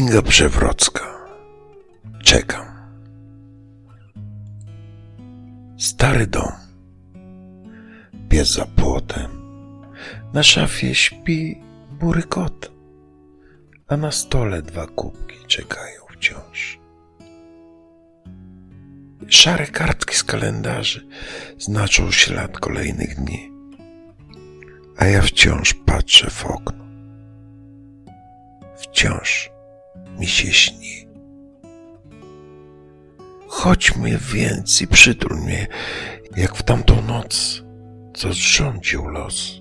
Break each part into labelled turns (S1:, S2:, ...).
S1: Kinga Przewrocka. Czekam. Stary dom. Pies za płotem. Na szafie śpi bury kot. A na stole dwa kubki czekają wciąż. Szare kartki z kalendarzy znaczą ślad kolejnych dni. A ja wciąż patrzę w okno. Wciąż mi się śni. Chodźmy więc i przytul mnie, jak w tamtą noc, co zrządził los.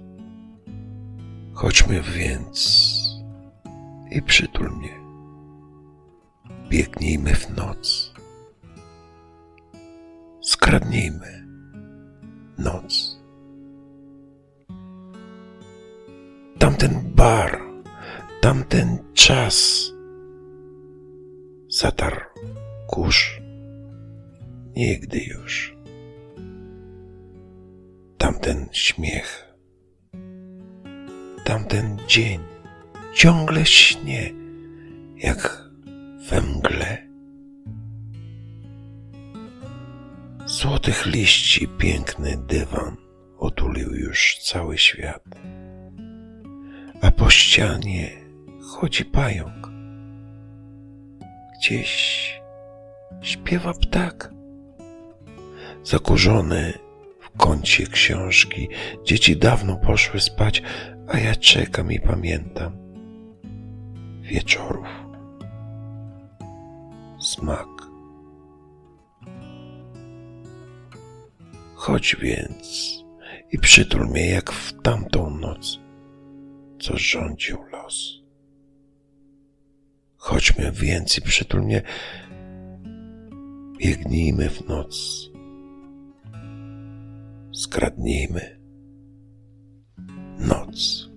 S1: Chodźmy więc i przytul mnie. Biegnijmy w noc. Skradnijmy noc. Tamten bar, tamten czas zatarł kurz. Nigdy już. Tamten śmiech, tamten dzień ciągle śnie, jak we mgle. Złotych liści piękny dywan otulił już cały świat, a po ścianie chodzi pająk. Gdzieś śpiewa ptak. Zakurzony w kącie książki, dzieci dawno poszły spać, a ja czekam i pamiętam wieczorów. Smak. Chodź więc i przytul mnie jak w tamtą noc, co rządził los. Chodźmy więc i przytul mnie, biegnijmy w noc, skradnijmy noc.